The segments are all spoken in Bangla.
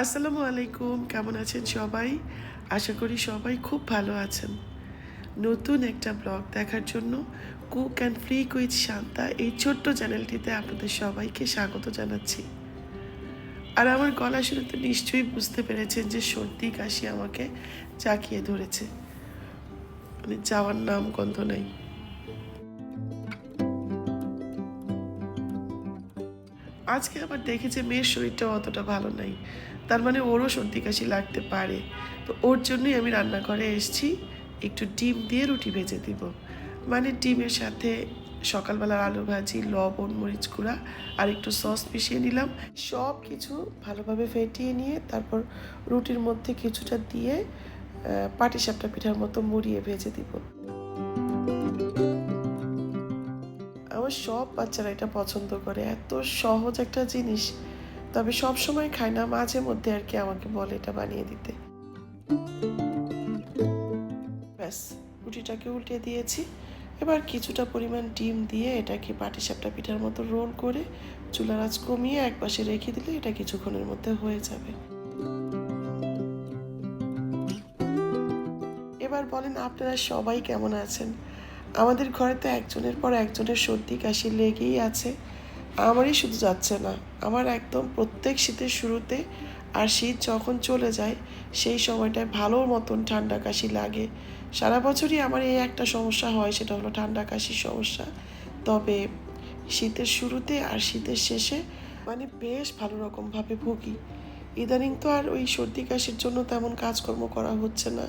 আসসালামু আলাইকুম, কেমন আছেন সবাই? আশা করি সবাই খুব ভালো আছেন। নতুন একটা ব্লগ দেখার জন্য cook and free quiz Shanta এই ছোট্ট চ্যানেলটিতে আপনাদের সবাইকে স্বাগত জানাচ্ছি। আর আমার গলা শুনে তো নিশ্চয়ই বুঝতে পেরেছেন যে সর্দি কাশি আমাকে চাকিয়ে ধরেছে। মানে যাওয়ার নাম গন্ধ নেই। আজকে আবার দেখি যে মেয়ের শরীরটা অতটা ভালো নাই। তার মানে ওরও সর্দি কাশি লাগতে পারে। তো ওর জন্যই আমি রান্নাঘরে এসেছি, একটু ডিম দিয়ে রুটি ভেজে দিব। মানে ডিমের সাথে সকালবেলার আলু ভাজি, লবণ, মরিচ গুঁড়া আর একটু সস মিশিয়ে নিলাম। সব কিছু ভালোভাবে ফেটিয়ে নিয়ে তারপর রুটির মধ্যে কিছুটা দিয়ে পাটিসাপটা পিঠার মতো মুড়িয়ে ভেজে দিব। আমার সব বাচ্চারা এটা পছন্দ করে। এত সহজ একটা জিনিস। তবে সব সময় খায় না, মাঝে মধ্যে আর কি আমাকে বলে এটা বানিয়ে দিতে। ব্যাস রুটিটাকে উল্টে দিয়েছি। এবার কিছুটা পরিমাণ ডিম দিয়ে এটাকে পাটিসাপটা পিঠার মতো রোল করে চুলার আঁচ কমিয়ে এক পাশে রেখে দিলে এটা কিছুক্ষণের মধ্যে হয়ে যাবে। এবার বলেন, আপনারা সবাই কেমন আছেন? আমাদের ঘরে তো একজনের পর একজনের সর্দি কাশি লেগেই আছে। আমারই শুধু যাচ্ছে না। আমার একদম প্রত্যেক শীতের শুরুতে আর শীত যখন চলে যায়, সেই সময়টায় ভালো মতন ঠান্ডা কাশি লাগে। সারা বছরই আমার এই একটা সমস্যা হয়, সেটা হলো ঠান্ডা কাশির সমস্যা। তবে শীতের শুরুতে আর শীতের শেষে মানে বেশ ভালো রকমভাবে ভুগি। ইদানিং তো আর ওই সর্দি কাশির জন্য তেমন কাজকর্ম করা হচ্ছে না।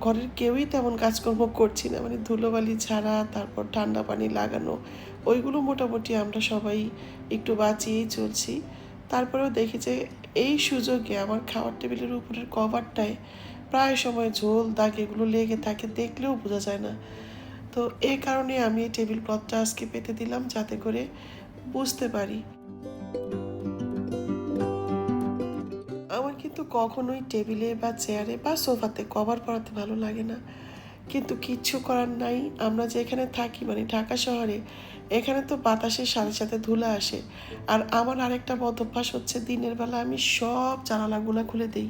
ঘরের কেউই তেমন কাজকর্ম করছি না। মানে ধুলোবালি ছাড়া, তারপর ঠান্ডা পানি লাগানো, ওইগুলো মোটামুটি আমরা সবাই একটু বাঁচিয়েই চলছি। তারপরেও দেখি যে, এই সুযোগে আমার খাওয়ার টেবিলের উপরের কভারটায় প্রায় সময় ঝোল, দাগ এগুলো লেগে থাকে, দেখলেও বোঝা যায় না। তো এই কারণে আমি টেবিল ক্লথটা আজকে পেতে দিলাম যাতে করে বুঝতে পারি কিন্তু কখনোই টেবিলে বা চেয়ারে বা সোফাতে কভার পরাতে ভালো লাগে না। কিন্তু কিচ্ছু করার নাই। আমরা যেখানে থাকি মানে ঢাকা শহরে, এখানে তো বাতাসের সাথে সাথে ধুলা আসে। আর আমার আরেকটা বদ অভ্যাস হচ্ছে, দিনের বেলা আমি সব জানালাগুলো খুলে দিই।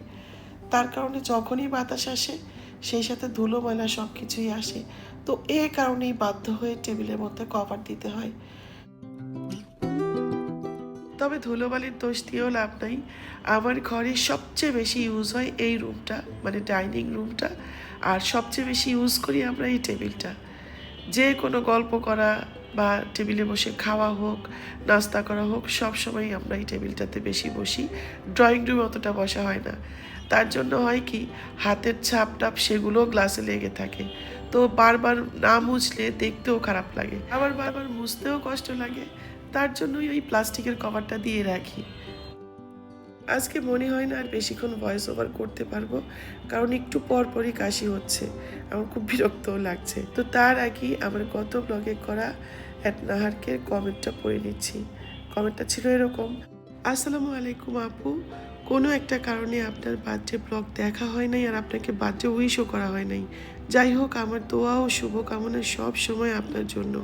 তার কারণে যখনই বাতাস আসে, সেই সাথে ধুলো, ময়লা সব কিছুই আসে। তো এ কারণেই বাধ্য হয়ে টেবিলের মধ্যে কভার দিতে হয়। তবে ধুলোবালির দোষ দিয়েও লাভ নাই। আমার ঘরে সবচেয়ে বেশি ইউজ হয় এই রুমটা মানে ডাইনিং রুমটা আর সবচেয়ে বেশি ইউজ করি আমরা এই টেবিলটা যে কোনো গল্প করা বা টেবিলে বসে খাওয়া হোক, নাস্তা করা হোক, সব সময় আমরা এই টেবিলটাতে বেশি বসি। ড্রয়িং রুমে অতটা বসা হয় না। তার জন্য হয় কি, হাতের ছাপ টাপ সেগুলো গ্লাসে লেগে থাকে। তো বারবার না মুছলে দেখতেও খারাপ লাগে। আবার বারবার মুছতেও কষ্ট লাগে। তার জন্যই ওই প্লাস্টিকের কভারটা দিয়ে রাখি। আজকে মনে হয় না আর বেশিক্ষণ ভয়েস ওভার করতে পারব, কারণ একটু পর পরই কাশি হচ্ছে। আমার খুব বিরক্তও লাগছে। তো তার আগে আমার গত ব্লগে করা এক নাহারকে কমেন্টটা পড়ে নিচ্ছি। কমেন্টটা ছিল এরকম, আসসালামু আলাইকুম আপু, কোনো একটা কারণে আপনার বার্থডে ব্লগ দেখা হয় নাই আর আপনাকে বার্থডে উইশও করা হয় নাই। যাই হোক, আমার দোয়া ও শুভকামনা সব সময় আপনার জন্য।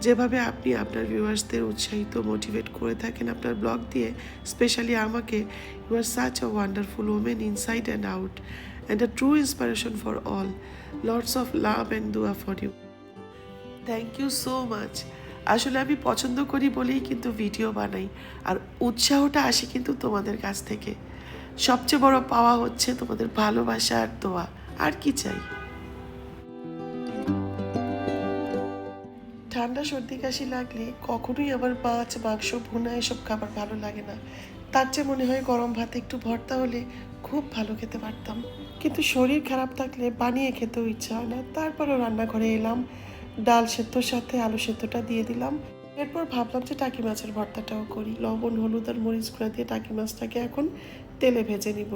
যেভাবে আপনি আপনার ভিউয়ার্সদের উৎসাহিত মোটিভেট করে থাকেন আপনার ব্লগ দিয়ে স্পেশালি আমাকে you are such a wonderful women inside and out and a true inspiration for all lots of love and দোয়া for you thank you so much আসলে আমি পছন্দ করি বলেই কিন্তু ভিডিও বানাই। আর উৎসাহটা আসে কিন্তু তোমাদের কাছ থেকে। সবচেয়ে বড় পাওয়া হচ্ছে তোমাদের ভালোবাসা আর দোয়া আর কি চাই? সর্দি কাশি লাগলে কখনোই আমার মাছ মাংস ভুনা এসব খাবার ভালো লাগে না। তার চেয়ে মনে হয় গরম ভাতে একটু ভর্তা হলে খুব ভালো খেতে পারতাম। কিন্তু শরীর খারাপ থাকলে বানিয়ে খেতেও ইচ্ছা হয় না। তারপরেও রান্নাঘরে এলাম, ডাল সেদ্ধর সাথে আলু সেদ্ধটা দিয়ে দিলাম। এরপর ভাবলাম যে টাকি মাছের ভর্তাটাও করি। লবণ, হলুদ আর মরিচ গুঁড়া দিয়ে টাকি মাছটাকে এখন তেলে ভেজে নিব।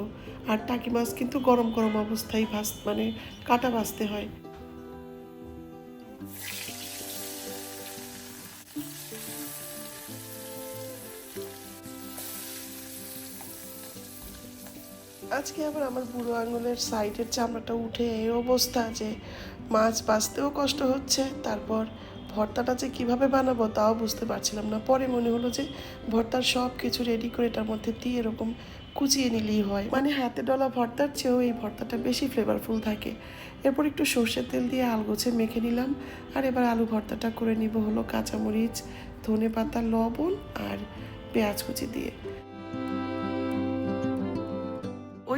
আর টাকি মাছ কিন্তু গরম গরম অবস্থায় ভাজ মানে কাটা ভাজতে হয়। আজকে আবার আমার বুড়ো আঙুলের সাইডের চামড়াটা উঠে এই অবস্থা যে মাছ বাঁচতেও কষ্ট হচ্ছে, তারপর ভর্তাটা যে কীভাবে বানাবো তাও বুঝতে পারছিলাম না। পরে মনে হলো যে ভর্তার সব কিছু রেডি করে এটার মধ্যে দিয়ে এরকম কুচিয়ে নিলেই হয়। মানে হাতে ডলা ভর্তার চেয়েও এই ভর্তাটা বেশি ফ্লেভারফুল থাকে। এরপর একটু সর্ষের তেল দিয়ে আলগোছে মেখে নিলাম। আর এবার আলু ভর্তাটা করে নিব হলো কাঁচামরিচ ধনে পাতা লবণ আর পেঁয়াজ কুচি দিয়ে।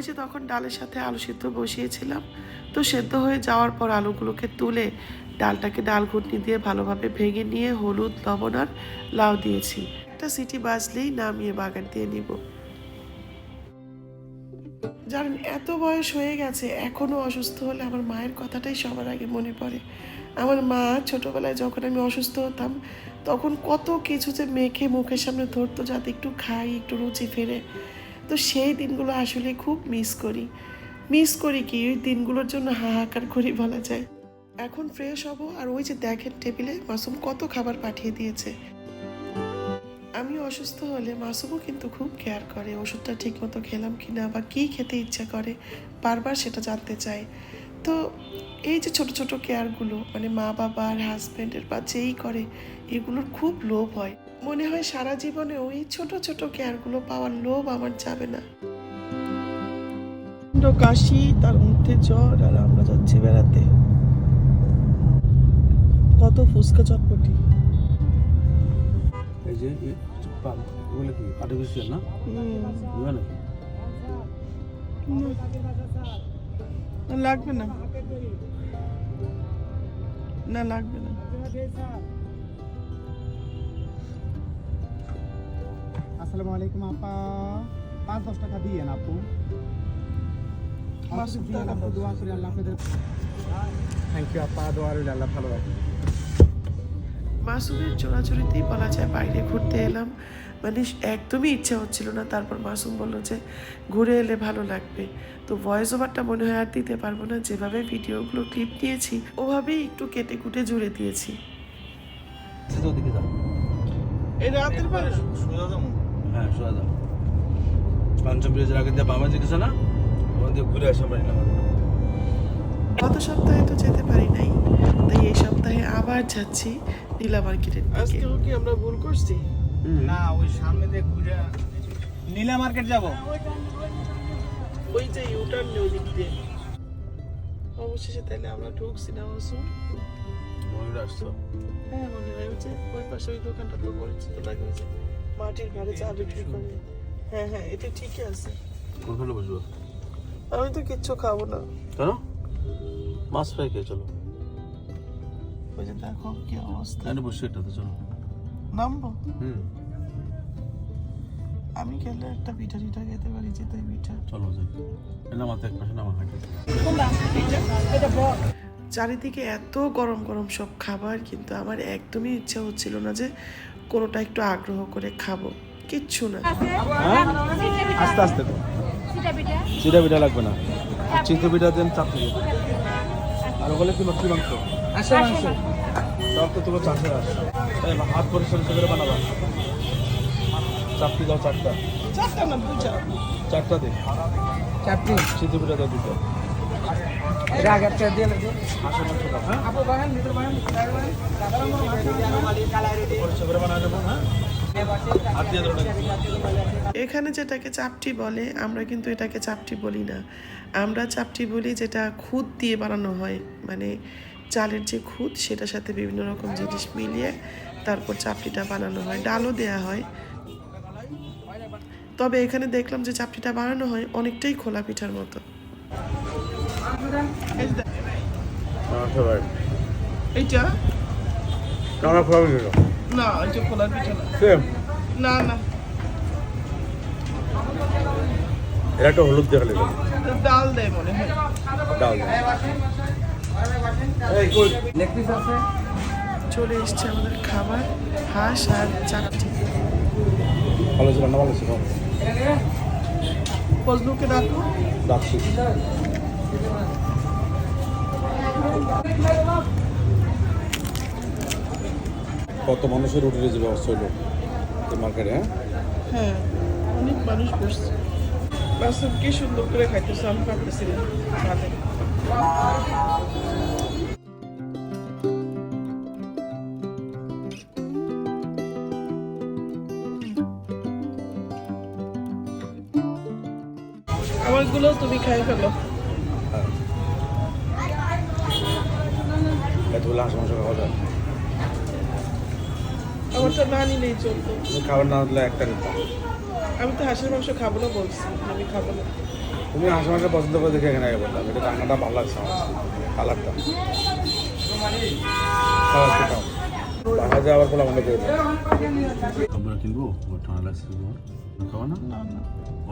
ওই যে তখন ডালের সাথে আলু সিদ্ধ বসিয়েছিলাম, তো সেদ্ধ হয়ে যাওয়ার পর আলুগুলোকে তুলে ডালটাকে ডাল ঘুটনি দিয়ে ভালোভাবে ভেঙে নিয়ে হলুদ, লবণ আর লাউ দিয়েছি। একটা সিটি বাজলেই নামিয়ে বাগান দিয়ে নিব। জানেন, এত বয়স হয়ে গেছে, এখনও অসুস্থ হলে আমার মায়ের কথাটাই সবার আগে মনে পড়ে। আমার মা ছোটবেলায় যখন আমি অসুস্থ হতাম, তখন কত কিছু যে মেখে মুখের সামনে ধরতো যাতে একটু খাই, একটু রুচি ফেরে। তো সেই দিনগুলো আসলে খুব মিস করি। মিস করি কি? ওই দিনগুলোর জন্য হাহাকার করি বলা যায়। এখন ফ্রেশ হব আর ওই যে দেখেন টেবিলে মাসুম কত খাবার পাঠিয়ে দিয়েছে। আমি অসুস্থ হলে মাসুমও কিন্তু খুব কেয়ার করে, ওষুধটা ঠিক মতো খেলাম কিনা বা কী খেতে ইচ্ছা করে, বারবার সেটা জানতে চায়। তো এই যে ছোট ছোট কেয়ারগুলো মানে মা বাবা আর হাজব্যান্ডের বা যেই করে, এগুলোর খুব লোভ হয়। মনে হয় সারা জীবনে ওই ছোট ছোট কেয়ারগুলো পাওয়ার লোভ আমার যাবে না। কাশি তার মধ্যে জ্বর আর আমরা যাচ্ছি বেড়াতে। কত ফুচকা চটপটি। এই যে এগুলো কি আর্টিফিশিয়াল না লাগবে না। না লাগবে না। আসসালামু আলাইকুম আপা। পাঁচ দশ টাকা দিয়ে আপু। মাসুদ আপু দোয়া করি আল্লাহ আপনাদের থ্যাংক ইউ আপা। দোয়া রইল আল্লাহ ভালো রাখি মাসুমের চোরাচুরিতেই বলা যায় বাইরে ঘুরতে এলাম। মানে একদমই ইচ্ছা হচ্ছিল না তারপর মাসুম বলল যে ঘুরে এলে ভালো লাগবে। তো ভয়েস ওভারটা মনে হয় আর দিতে পারব না। যেভাবে ভিডিওগুলো ক্লিপ নিয়েছি ওভাবেই একটু কেটে কুটে জুড়ে দিয়েছি। এই রাতের বেলা। হ্যাঁ সোজা যাও। পাঞ্চম ব্রিজের আগে দিয়ে বামে গেছে না ওখান দিয়ে ঘুরে আসা পারি না গত সপ্তাহে তো যেতে পারি নাই তাই এই সপ্তাহে আবার যাচ্ছি নীলা মার্কেটের দিকে। কি আমরা ভুল করছি? না ওই সামনে দিয়ে ঘুরে নীলা মার্কেট যাব। ওই যে ইউটার্ন ওদিক দিয়ে। অবশেষে তাইলে আমরা ঢুকছি না মাসুম ময়ূর আসছো। হ্যাঁ মনে হয় ওই যে ওই পাশে ওই দোকানটা তো পরিচিত লাগে মাটির ঘরে চা বিক্রি করে হ্যাঁ হ্যাঁ এটা ঠিকই আছে। কোনখানে বসবো? আমি তো কিচ্ছু খাব না। কেন? মাছ ফ্রাই খেয়ে চলো। ওই যে দেখো কি অবস্থা। এখানে বসে এটাতে চলো। নামবো? হুম। আমি খেলে একটা পিঠা টিঠা খেতে পারি যেতাই পিঠা। চলো যাই। এ নামাতে এক পাশে নামা খাটি চারিদিকে এত গরম গরম সব খাবার কিন্তু আমার একদমই ইচ্ছা হচ্ছিল না যে কোনোটা একটু আগ্রহ করে খাব কিচ্ছু না। আস্তে আস্তে। তো সিটা পিঠা লাগবে না। চিত্র পিঠা দেন চাপ থেকে আর বলে কি লক্ষ্মী মাংস? আসো মাংস। সব তো তোমার চাষে আস। হাত পরিষ্কার করে বানাবা। চাপটি দাও চারটা। চারটা না দুটা চারটা দে। চাপটি চিত্র পিঠা দাও দুটো এখানে যেটাকে চাপটি বলে, আমরা কিন্তু এটাকে চাপটি বলি না। আমরা চাপটি বলি যেটা খুদ দিয়ে বানানো হয়। মানে চালের যে খুদ সেটার সাথে বিভিন্ন রকম জিনিস মিলিয়ে তারপর চাপটিটা বানানো হয়। ডালও দেয়া হয়। তবে এখানে দেখলাম যে চাপটিটা বানানো হয় অনেকটাই খোলা পিঠার মতো। আমার ফেভারিট এইটা? আমার না এটা খোলা পিঠা না। সেম না না। এর একটা হলুদ দেখালে ডাল দেয় মনে হয়। ডাল চলে এসছে আমাদের খাবার হাঁস আর চাপটি ভালো ছিল না ভালো ছিল। ফজলুকে ডাকো। ডাকছি। কত মানুষের রুটি যে ব্যবস্থা হলো এই মার্কেটে হ্যাঁ? অনেক মানুষ বসছে। মাসুম কি সুন্দর করে খাইতেছে, আমি পারতেছি না আমারগুলো তুমি খাই ফেলো। এতগুলো হাঁস মাংস খাওয়া যায় আমারটা না নিলেই চলতো। খাবার না হলে একটা দিতাম আমি তো হাঁসের মাংস খাব না বলছি আমি খাব না। তুমি হাঁস মাংস পছন্দ করে দেখে এখানে আগে বললাম এটা রান্নাটা ভালো লাগছে আমার। কালারটা। আবার খোলা মনে করে আমরা কিনবো? ঠান্ডা লাগছে না?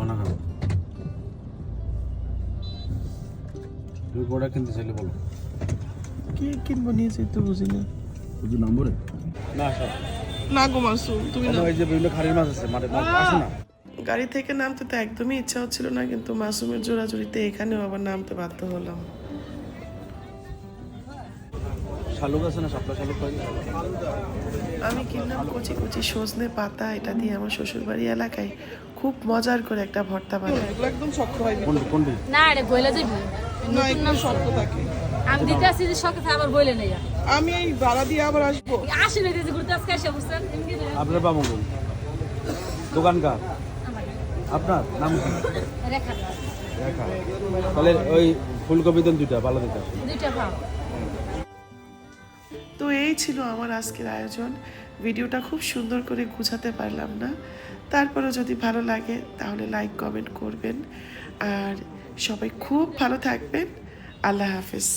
না খাব তুমি কিনতে চাইলে বলো। কি কিনবো নিয়েছি তো বুঝি না। শুধু নম্বরে না না গো মাসুম তুমি না এই যে বিভিন্ন খাড়ির মাছ আছে মাঠে মাছ আসো না। গাড়ি থেকে নামতে তো একদমই ইচ্ছা হচ্ছিল না কিন্তু মাসুমের জোড়াজুড়িতে এখানেও আবার নামতে বাধ্য হলাম। শালুক আছে না শালুক আমি কিনলাম কচি কচি সজনে পাতা এটা দিয়ে আমার শ্বশুরবাড়ি এলাকায় খুব মজার করে একটা ভর্তা এগুলো একদম শক্ত হয় না রে যাইবি না একদম শক্ত থাকে। আমি দিতে আসছি যে শখে থাকে, আবার বইলে নেই আমি এই ভাড়া দিয়ে আবার আসব। আসি না দিদি ঘুরতে আজকে এসে বুঝছেন আপনার বামুগুল দোকান কার আপনার? নাম কি? রেখা রেখা। তাহলে ওই ফুলকপি দেন দুইটা ভালো দিতে দুইটা ভাব তো এই ছিল আমার আজকের আয়োজন। ভিডিওটা খুব সুন্দর করে গুছাতে পারলাম না। তারপরেও যদি ভালো লাগে তাহলে লাইক কমেন্ট করবেন। আর সবাই খুব ভালো থাকবেন। আল্লাহ হাফিজ